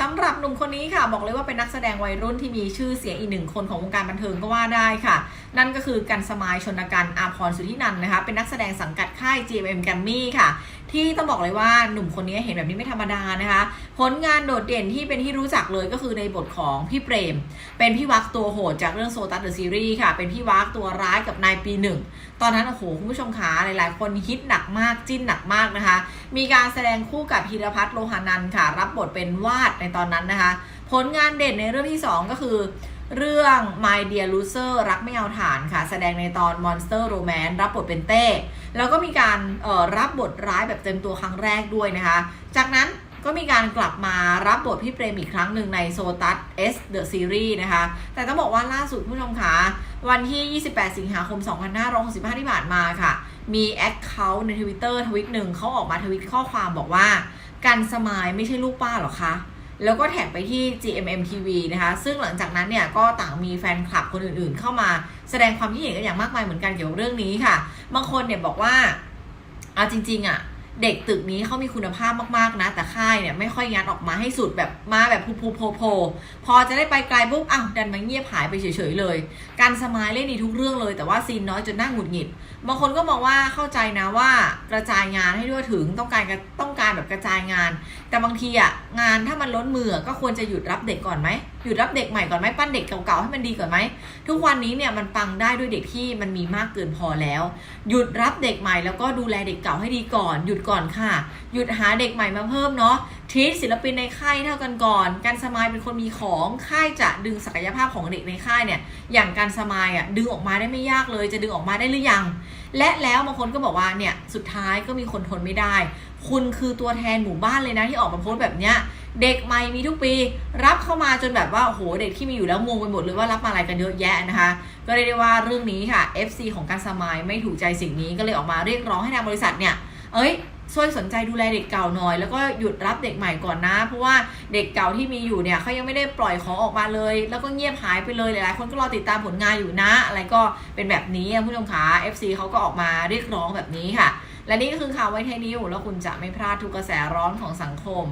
สำหรับหนุ่มคนนี้ค่ะบอกเลยว่าเป็นนักแสดงวัยรุ่นที่มีชื่อเสียงอีกหนึ่งคนของวงการบันเทิงก็ว่าได้ค่ะ นั่นก็คือกันสมายชนกันอาพรสุทธินันนะคะ เป็นนักแสดงสังกัดค่าย GMM g r a m m y ค่ะที่ต้องบอกเลยว่าหนุ่มคนนี้เห็นแบบนี้ไม่ธรรมดานะคะ ผลงานโดดเด่นที่เป็นที่รู้จักเลยก็คือในบทของพี่เปรม เป็นพี่วักตัวโหดจากเรื่องโซตัสเดอะซีรีส์ค่ะ เป็นพี่วักตัวร้ายกับนายปีหนึ่ง ตอนนั้นโอ้โหคุณผู้ชมขาหลายๆ คนฮิตหนักมากจิ้นหนักมากนะคะ มีการแสดงคู่กับพีรพัฒน์โลหานันค่ะ รับบทเป็นวาดในตอนนั้นนะคะ ผลงานเด่นในเรื่องที่ 2 ก็คือ เรื่อง My Dear Loser รักไม่เอาฐานค่ะ แสดงในตอน Monster Romance รับบทเป็นเต้ แล้วก็มีการรับบทร้ายแบบเต็มตัวครั้งแรกด้วยนะคะ จากนั้นก็มีการกลับมารับบทพี่เปรมอีกครั้งหนึ่งในโซตัส S The Series นะคะ แต่ต้องบอกว่าล่าสุดผู้ชมคะวันที่ 28 สิงหาคม 2565 ที่ผ่านมาค่ะ มีแอคเคาท์ในทวิตเตอร์ทวิตหนึ่งเขาออกมาทวิตข้อความบอกว่า กันสมายไม่ใช่ลูกป้าหรอคะ แล้วก็แท็กไปที่ GMM TV นะคะ ซึ่งหลังจากนั้นเนี่ยก็ต่างมีแฟนคลับคนอื่นๆ เข้ามาแสดงความคิดเห็นกันอย่างมากมายเหมือนกันเกี่ยวกับเรื่องนี้ค่ะ บางคนเนี่ยบอกว่าเอาจริง ๆอะเด็กตึกนี้เขามีคุณภาพมากๆนะ แต่ค่ายเนี่ยไม่ค่อยยัดออกมาให้สุดแบบมาแบบพูพูโพโพพอจะได้ไปไกลปุ๊บอ้าวดันมาเงียบหายไปเฉยๆเลย การสมายเล่นดีทุกเรื่องเลย แต่ว่าซีนน้อยจนน่าหงุดหงิดบางคนก็มองว่าเข้าใจนะว่ากระจายงานให้ทั่วถึงต้องการต้องการแบบกระจายงาน แต่บางทีอะงานถ้ามันล้นมือก็ควรจะหยุดรับเด็กก่อนไหมหยุดรับเด็กใหม่ก่อนไหมปั้นเด็กเก่าๆให้มันดีก่อนไหมทุกวันนี้เนี่ยมันปังได้ด้วยเด็กที่มันมีมากเกินพอแล้ว หยุดรับเด็กใหม่แล้วก็ดูแลเด็กเก่าให้ดีก่อน หยุดก่อนค่ะ หยุดหาเด็กใหม่มาเพิ่มเนาะทีศิลปินในค่ายเท่ากันก่อน การสมายเป็นคนมีของค่ายจะดึงศักยภาพของเด็กในค่ายเนี่ยอย่างการสมายอะดึงออกมาได้ไม่ยากเลย จะดึงออกมาได้หรือยังและแล้วบางคนก็บอกว่าเนี่ยสุดท้ายก็มีคนทนไม่ได้ คุณคือตัวแทนหมู่บ้านเลยนะที่ออกมาโพสต์แบบเนี้ยเด็กใหม่มีทุกปี รับเข้ามาจนแบบว่าโหเด็กที่มีอยู่แล้วงงไปหมดเลยว่ารับมาอะไรกันเยอะแยะนะคะ ก็เรียกได้ว่าเรื่องนี้ค่ะ FC ของการสมายไม่ถูกใจสิ่งนี้ก็เลยออกมาเรียกร้องให้ทางบริษัทเนี่ยเอ้ย ช่วยสนใจดูแลเด็กเก่าหน่อย แล้วก็หยุดรับเด็กใหม่ก่อนนะ เพราะว่าเด็กเก่าที่มีอยู่เนี่ยเขายังไม่ได้ปล่อยของออกมาเลย แล้วก็เงียบหายไปเลยหลายๆคนก็รอติดตามผลงานอยู่นะ อะไรก็เป็นแบบนี้อะผู้ชมขา FC เขาก็ออกมาเรียกร้องแบบนี้ค่ะ และนี่ก็คือข่าวไว้เทนิวแล้วคุณจะไม่พลาดทุกกระแสร้อนของสังคม